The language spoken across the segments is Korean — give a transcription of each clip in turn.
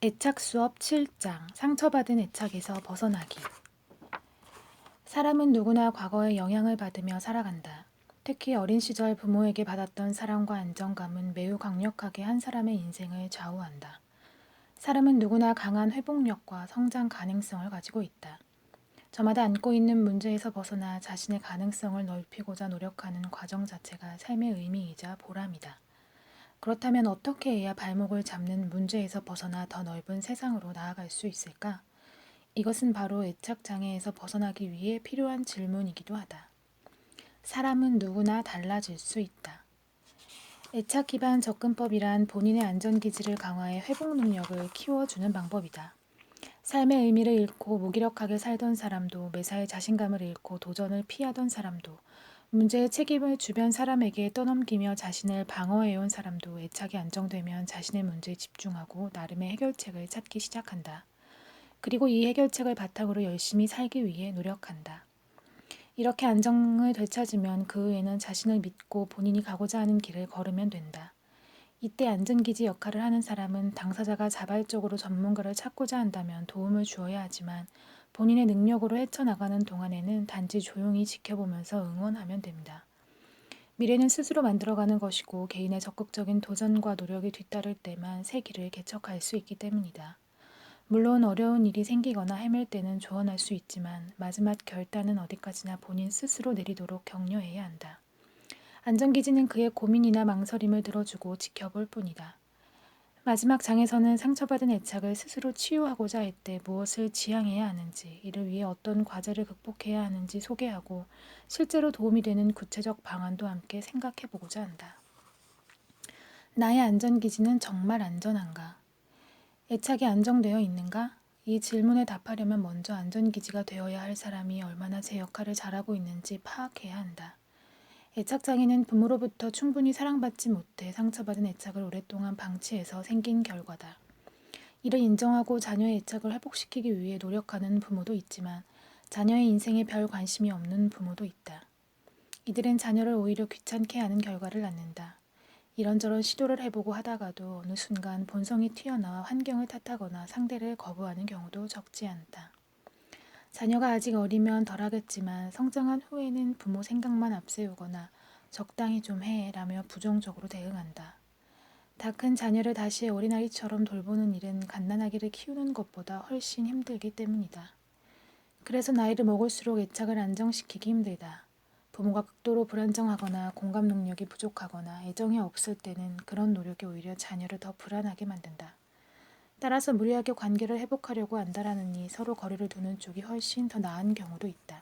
애착 수업 7장 상처받은 애착에서 벗어나기 사람은 누구나 과거의 영향을 받으며 살아간다. 특히 어린 시절 부모에게 받았던 사랑과 안정감은 매우 강력하게 한 사람의 인생을 좌우한다. 사람은 누구나 강한 회복력과 성장 가능성을 가지고 있다. 저마다 안고 있는 문제에서 벗어나 자신의 가능성을 넓히고자 노력하는 과정 자체가 삶의 의미이자 보람이다. 그렇다면 어떻게 해야 발목을 잡는 문제에서 벗어나 더 넓은 세상으로 나아갈 수 있을까? 이것은 바로 애착 장애에서 벗어나기 위해 필요한 질문이기도 하다. 사람은 누구나 달라질 수 있다. 애착 기반 접근법이란 본인의 안전 기지를 강화해 회복 능력을 키워주는 방법이다. 삶의 의미를 잃고 무기력하게 살던 사람도 매사에 자신감을 잃고 도전을 피하던 사람도 문제의 책임을 주변 사람에게 떠넘기며 자신을 방어해온 사람도 애착이 안정되면 자신의 문제에 집중하고 나름의 해결책을 찾기 시작한다. 그리고 이 해결책을 바탕으로 열심히 살기 위해 노력한다. 이렇게 안정을 되찾으면 그 후에는 자신을 믿고 본인이 가고자 하는 길을 걸으면 된다. 이때 안전기지 역할을 하는 사람은 당사자가 자발적으로 전문가를 찾고자 한다면 도움을 주어야 하지만 본인의 능력으로 헤쳐나가는 동안에는 단지 조용히 지켜보면서 응원하면 됩니다. 미래는 스스로 만들어가는 것이고 개인의 적극적인 도전과 노력이 뒤따를 때만 새 길을 개척할 수 있기 때문이다. 물론 어려운 일이 생기거나 헤맬 때는 조언할 수 있지만 마지막 결단은 어디까지나 본인 스스로 내리도록 격려해야 한다. 안전기지는 그의 고민이나 망설임을 들어주고 지켜볼 뿐이다. 마지막 장에서는 상처받은 애착을 스스로 치유하고자 할 때 무엇을 지향해야 하는지, 이를 위해 어떤 과제를 극복해야 하는지 소개하고 실제로 도움이 되는 구체적 방안도 함께 생각해 보고자 한다. 나의 안전기지는 정말 안전한가? 애착이 안정되어 있는가? 이 질문에 답하려면 먼저 안전기지가 되어야 할 사람이 얼마나 제 역할을 잘하고 있는지 파악해야 한다. 애착장애는 부모로부터 충분히 사랑받지 못해 상처받은 애착을 오랫동안 방치해서 생긴 결과다. 이를 인정하고 자녀의 애착을 회복시키기 위해 노력하는 부모도 있지만 자녀의 인생에 별 관심이 없는 부모도 있다. 이들은 자녀를 오히려 귀찮게 하는 결과를 낳는다. 이런저런 시도를 해보고 하다가도 어느 순간 본성이 튀어나와 환경을 탓하거나 상대를 거부하는 경우도 적지 않다. 자녀가 아직 어리면 덜하겠지만 성장한 후에는 부모 생각만 앞세우거나 적당히 좀 해 라며 부정적으로 대응한다. 다 큰 자녀를 다시 어린아이처럼 돌보는 일은 갓난아기를 키우는 것보다 훨씬 힘들기 때문이다. 그래서 나이를 먹을수록 애착을 안정시키기 힘들다. 부모가 극도로 불안정하거나 공감 능력이 부족하거나 애정이 없을 때는 그런 노력이 오히려 자녀를 더 불안하게 만든다. 따라서 무리하게 관계를 회복하려고 한다라느니 서로 거리를 두는 쪽이 훨씬 더 나은 경우도 있다.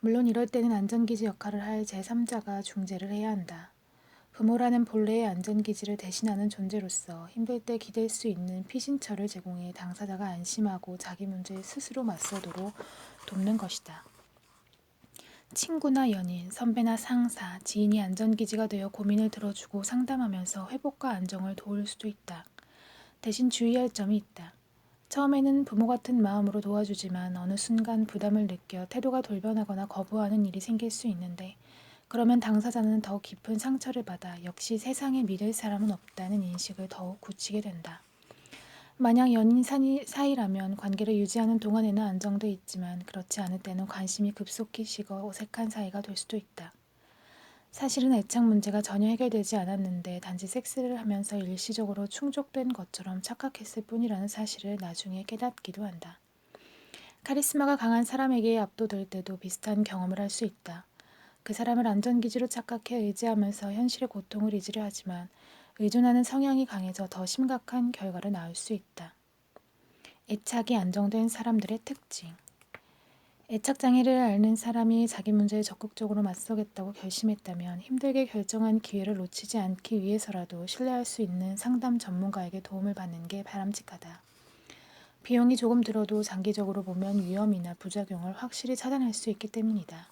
물론 이럴 때는 안전기지 역할을 할 제3자가 중재를 해야 한다. 부모라는 본래의 안전기지를 대신하는 존재로서 힘들 때 기댈 수 있는 피신처를 제공해 당사자가 안심하고 자기 문제에 스스로 맞서도록 돕는 것이다. 친구나 연인, 선배나 상사, 지인이 안전기지가 되어 고민을 들어주고 상담하면서 회복과 안정을 도울 수도 있다. 대신 주의할 점이 있다. 처음에는 부모 같은 마음으로 도와주지만 어느 순간 부담을 느껴 태도가 돌변하거나 거부하는 일이 생길 수 있는데 그러면 당사자는 더 깊은 상처를 받아 역시 세상에 믿을 사람은 없다는 인식을 더욱 굳히게 된다. 만약 연인 사이라면 관계를 유지하는 동안에는 안정돼 있지만 그렇지 않을 때는 관심이 급속히 식어 어색한 사이가 될 수도 있다. 사실은 애착 문제가 전혀 해결되지 않았는데 단지 섹스를 하면서 일시적으로 충족된 것처럼 착각했을 뿐이라는 사실을 나중에 깨닫기도 한다. 카리스마가 강한 사람에게 압도될 때도 비슷한 경험을 할 수 있다. 그 사람을 안전기지로 착각해 의지하면서 현실의 고통을 잊으려 하지만 의존하는 성향이 강해져 더 심각한 결과를 낳을 수 있다. 애착이 안정된 사람들의 특징 애착 장애를 앓는 사람이 자기 문제에 적극적으로 맞서겠다고 결심했다면 힘들게 결정한 기회를 놓치지 않기 위해서라도 신뢰할 수 있는 상담 전문가에게 도움을 받는 게 바람직하다. 비용이 조금 들어도 장기적으로 보면 위험이나 부작용을 확실히 차단할 수 있기 때문이다.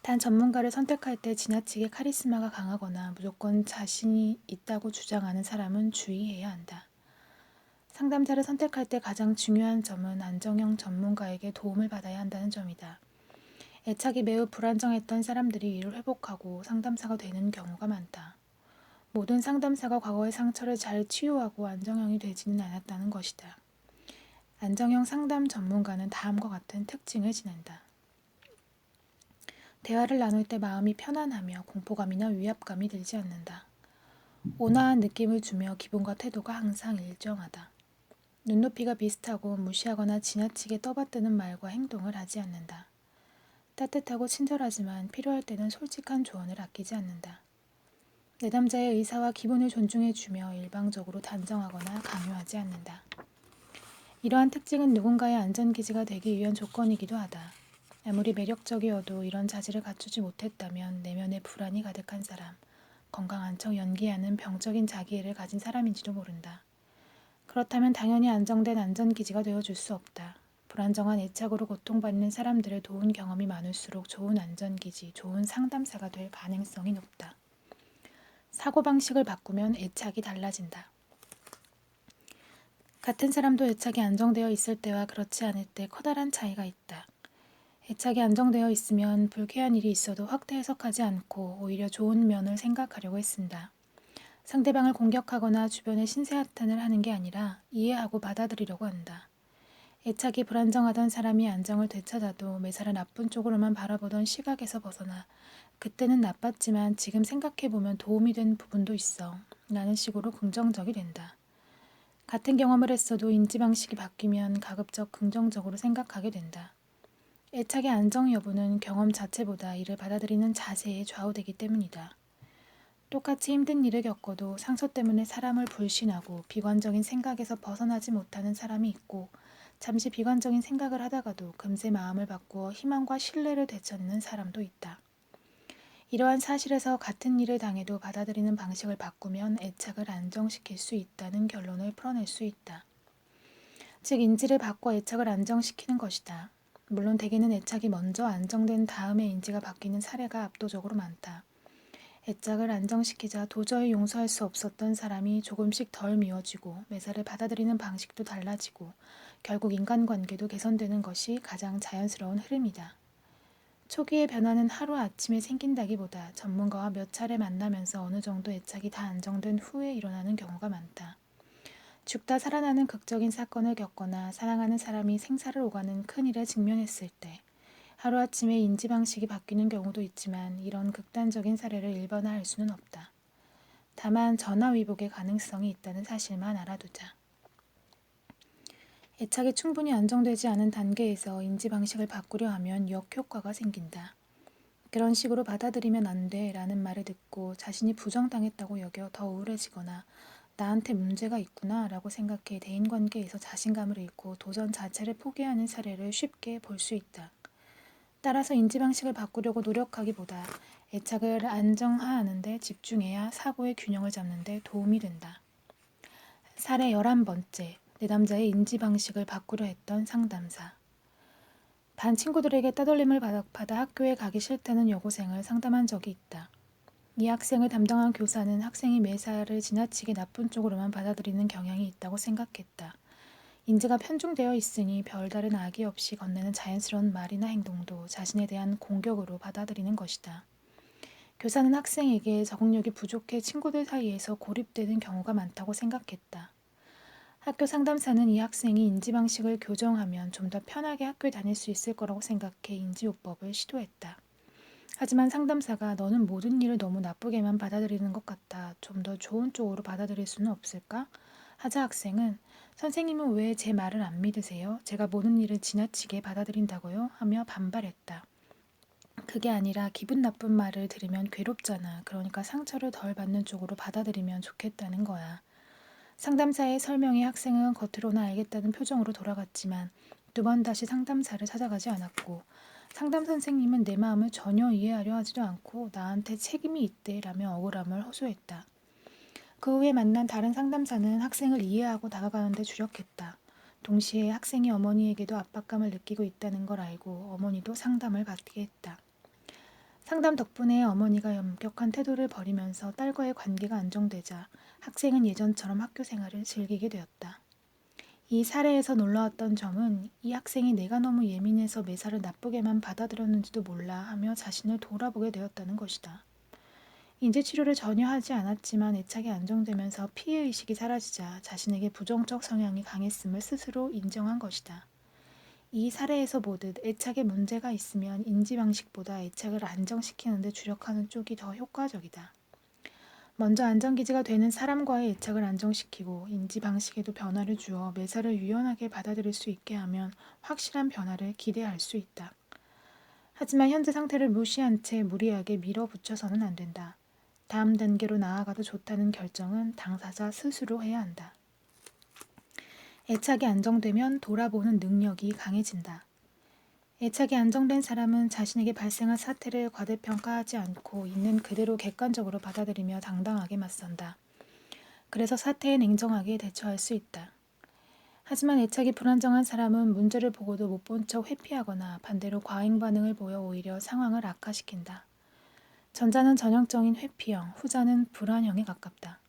단 전문가를 선택할 때 지나치게 카리스마가 강하거나 무조건 자신이 있다고 주장하는 사람은 주의해야 한다. 상담자를 선택할 때 가장 중요한 점은 안정형 전문가에게 도움을 받아야 한다는 점이다. 애착이 매우 불안정했던 사람들이 이를 회복하고 상담사가 되는 경우가 많다. 모든 상담사가 과거의 상처를 잘 치유하고 안정형이 되지는 않았다는 것이다. 안정형 상담 전문가는 다음과 같은 특징을 지닌다. 대화를 나눌 때 마음이 편안하며 공포감이나 위압감이 들지 않는다. 온화한 느낌을 주며 기분과 태도가 항상 일정하다. 눈높이가 비슷하고 무시하거나 지나치게 떠받드는 말과 행동을 하지 않는다. 따뜻하고 친절하지만 필요할 때는 솔직한 조언을 아끼지 않는다. 내담자의 의사와 기분을 존중해주며 일방적으로 단정하거나 강요하지 않는다. 이러한 특징은 누군가의 안전기지가 되기 위한 조건이기도 하다. 아무리 매력적이어도 이런 자질을 갖추지 못했다면 내면에 불안이 가득한 사람, 건강한 척 연기하는 병적인 자기애를 가진 사람인지도 모른다. 그렇다면 당연히 안정된 안전기지가 되어줄 수 없다. 불안정한 애착으로 고통받는 사람들의 도운 경험이 많을수록 좋은 안전기지, 좋은 상담사가 될 가능성이 높다. 사고방식을 바꾸면 애착이 달라진다. 같은 사람도 애착이 안정되어 있을 때와 그렇지 않을 때 커다란 차이가 있다. 애착이 안정되어 있으면 불쾌한 일이 있어도 확대 해석하지 않고 오히려 좋은 면을 생각하려고 했습니다. 상대방을 공격하거나 주변에 신세하탄을 하는 게 아니라 이해하고 받아들이려고 한다. 애착이 불안정하던 사람이 안정을 되찾아도 매사를 나쁜 쪽으로만 바라보던 시각에서 벗어나 그때는 나빴지만 지금 생각해보면 도움이 된 부분도 있어 라는 식으로 긍정적이 된다. 같은 경험을 했어도 인지 방식이 바뀌면 가급적 긍정적으로 생각하게 된다. 애착의 안정 여부는 경험 자체보다 이를 받아들이는 자세에 좌우되기 때문이다. 똑같이 힘든 일을 겪어도 상처 때문에 사람을 불신하고 비관적인 생각에서 벗어나지 못하는 사람이 있고 잠시 비관적인 생각을 하다가도 금세 마음을 바꾸어 희망과 신뢰를 되찾는 사람도 있다. 이러한 사실에서 같은 일을 당해도 받아들이는 방식을 바꾸면 애착을 안정시킬 수 있다는 결론을 풀어낼 수 있다. 즉, 인지를 바꿔 애착을 안정시키는 것이다. 물론 대개는 애착이 먼저 안정된 다음에 인지가 바뀌는 사례가 압도적으로 많다. 애착을 안정시키자 도저히 용서할 수 없었던 사람이 조금씩 덜 미워지고 매사를 받아들이는 방식도 달라지고 결국 인간관계도 개선되는 것이 가장 자연스러운 흐름이다. 초기의 변화는 하루아침에 생긴다기보다 전문가와 몇 차례 만나면서 어느 정도 애착이 다 안정된 후에 일어나는 경우가 많다. 죽다 살아나는 극적인 사건을 겪거나 사랑하는 사람이 생사를 오가는 큰 일에 직면했을 때 하루아침에 인지 방식이 바뀌는 경우도 있지만 이런 극단적인 사례를 일반화할 수는 없다. 다만 전화위복의 가능성이 있다는 사실만 알아두자. 애착이 충분히 안정되지 않은 단계에서 인지 방식을 바꾸려 하면 역효과가 생긴다. 그런 식으로 받아들이면 안 돼 라는 말을 듣고 자신이 부정당했다고 여겨 더 우울해지거나 나한테 문제가 있구나 라고 생각해 대인관계에서 자신감을 잃고 도전 자체를 포기하는 사례를 쉽게 볼 수 있다. 따라서 인지 방식을 바꾸려고 노력하기보다 애착을 안정화하는데 집중해야 사고의 균형을 잡는데 도움이 된다. 사례 11번째. 내담자의 인지 방식을 바꾸려 했던 상담사. 반 친구들에게 따돌림을 받아, 받아 학교에 가기 싫다는 여고생을 상담한 적이 있다. 이 학생을 담당한 교사는 학생이 매사를 지나치게 나쁜 쪽으로만 받아들이는 경향이 있다고 생각했다. 인지가 편중되어 있으니 별다른 악의 없이 건네는 자연스러운 말이나 행동도 자신에 대한 공격으로 받아들이는 것이다. 교사는 학생에게 적응력이 부족해 친구들 사이에서 고립되는 경우가 많다고 생각했다. 학교 상담사는 이 학생이 인지 방식을 교정하면 좀 더 편하게 학교에 다닐 수 있을 거라고 생각해 인지요법을 시도했다. 하지만 상담사가 너는 모든 일을 너무 나쁘게만 받아들이는 것 같아 좀더 좋은 쪽으로 받아들일 수는 없을까? 하자 학생은 선생님은 왜 제 말을 안 믿으세요? 제가 모든 일을 지나치게 받아들인다고요? 하며 반발했다. 그게 아니라 기분 나쁜 말을 들으면 괴롭잖아. 그러니까 상처를 덜 받는 쪽으로 받아들이면 좋겠다는 거야. 상담사의 설명에 학생은 겉으로는 알겠다는 표정으로 돌아갔지만 두 번 다시 상담사를 찾아가지 않았고 상담 선생님은 내 마음을 전혀 이해하려 하지도 않고 나한테 책임이 있대라며 억울함을 호소했다. 그 후에 만난 다른 상담사는 학생을 이해하고 다가가는데 주력했다. 동시에 학생이 어머니에게도 압박감을 느끼고 있다는 걸 알고 어머니도 상담을 받게 했다. 상담 덕분에 어머니가 엄격한 태도를 버리면서 딸과의 관계가 안정되자 학생은 예전처럼 학교 생활을 즐기게 되었다. 이 사례에서 놀라웠던 점은 이 학생이 내가 너무 예민해서 매사를 나쁘게만 받아들였는지도 몰라 하며 자신을 돌아보게 되었다는 것이다. 인지 치료를 전혀 하지 않았지만 애착이 안정되면서 피해 의식이 사라지자 자신에게 부정적 성향이 강했음을 스스로 인정한 것이다. 이 사례에서 보듯 애착에 문제가 있으면 인지 방식보다 애착을 안정시키는 데 주력하는 쪽이 더 효과적이다. 먼저 안정기지가 되는 사람과의 애착을 안정시키고 인지 방식에도 변화를 주어 매사를 유연하게 받아들일 수 있게 하면 확실한 변화를 기대할 수 있다. 하지만 현재 상태를 무시한 채 무리하게 밀어붙여서는 안 된다. 다음 단계로 나아가도 좋다는 결정은 당사자 스스로 해야 한다. 애착이 안정되면 돌아보는 능력이 강해진다. 애착이 안정된 사람은 자신에게 발생한 사태를 과대평가하지 않고 있는 그대로 객관적으로 받아들이며 당당하게 맞선다. 그래서 사태에 냉정하게 대처할 수 있다. 하지만 애착이 불안정한 사람은 문제를 보고도 못 본 척 회피하거나 반대로 과잉 반응을 보여 오히려 상황을 악화시킨다. 전자는 전형적인 회피형, 후자는 불안형에 가깝다.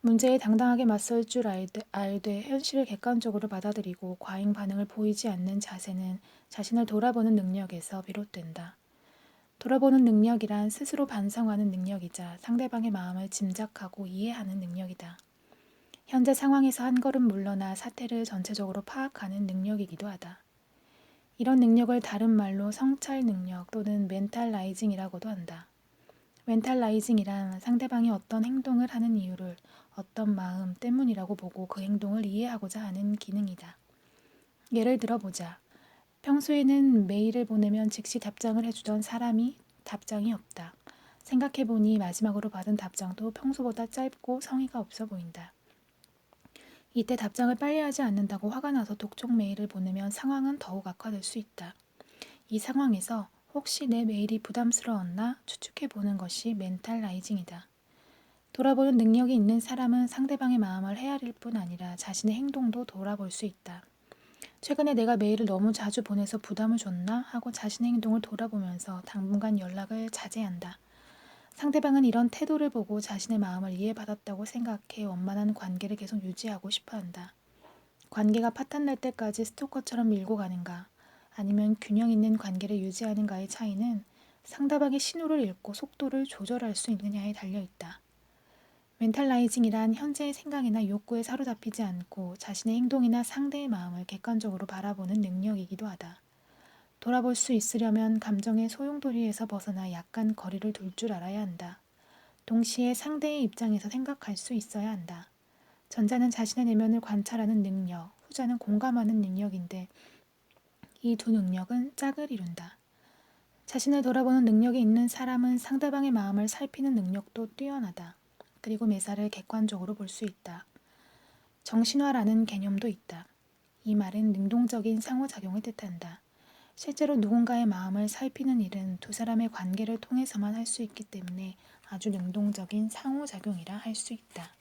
문제에 당당하게 맞설 줄 알되, 알되 현실을 객관적으로 받아들이고 과잉 반응을 보이지 않는 자세는 자신을 돌아보는 능력에서 비롯된다. 돌아보는 능력이란 스스로 반성하는 능력이자 상대방의 마음을 짐작하고 이해하는 능력이다. 현재 상황에서 한 걸음 물러나 사태를 전체적으로 파악하는 능력이기도 하다. 이런 능력을 다른 말로 성찰 능력 또는 멘탈라이징이라고도 한다. 멘탈라이징이란 상대방이 어떤 행동을 하는 이유를 어떤 마음 때문이라고 보고 그 행동을 이해하고자 하는 기능이다. 예를 들어보자. 평소에는 메일을 보내면 즉시 답장을 해주던 사람이 답장이 없다. 생각해보니 마지막으로 받은 답장도 평소보다 짧고 성의가 없어 보인다. 이때 답장을 빨리 하지 않는다고 화가 나서 독촉 메일을 보내면 상황은 더욱 악화될 수 있다. 이 상황에서 혹시 내 메일이 부담스러웠나 추측해 보는 것이 멘탈 라이징이다. 돌아보는 능력이 있는 사람은 상대방의 마음을 헤아릴 뿐 아니라 자신의 행동도 돌아볼 수 있다. 최근에 내가 메일을 너무 자주 보내서 부담을 줬나 하고 자신의 행동을 돌아보면서 당분간 연락을 자제한다. 상대방은 이런 태도를 보고 자신의 마음을 이해받았다고 생각해 원만한 관계를 계속 유지하고 싶어 한다. 관계가 파탄날 때까지 스토커처럼 밀고 가는가, 아니면 균형 있는 관계를 유지하는가의 차이는 상대방의 신호를 읽고 속도를 조절할 수 있느냐에 달려 있다. 멘탈라이징이란 현재의 생각이나 욕구에 사로잡히지 않고 자신의 행동이나 상대의 마음을 객관적으로 바라보는 능력이기도 하다. 돌아볼 수 있으려면 감정의 소용돌이에서 벗어나 약간 거리를 둘 줄 알아야 한다. 동시에 상대의 입장에서 생각할 수 있어야 한다. 전자는 자신의 내면을 관찰하는 능력, 후자는 공감하는 능력인데 이 두 능력은 짝을 이룬다. 자신을 돌아보는 능력이 있는 사람은 상대방의 마음을 살피는 능력도 뛰어나다. 그리고 매사를 객관적으로 볼 수 있다. 정신화라는 개념도 있다. 이 말은 능동적인 상호작용을 뜻한다. 실제로 누군가의 마음을 살피는 일은 두 사람의 관계를 통해서만 할 수 있기 때문에 아주 능동적인 상호작용이라 할 수 있다.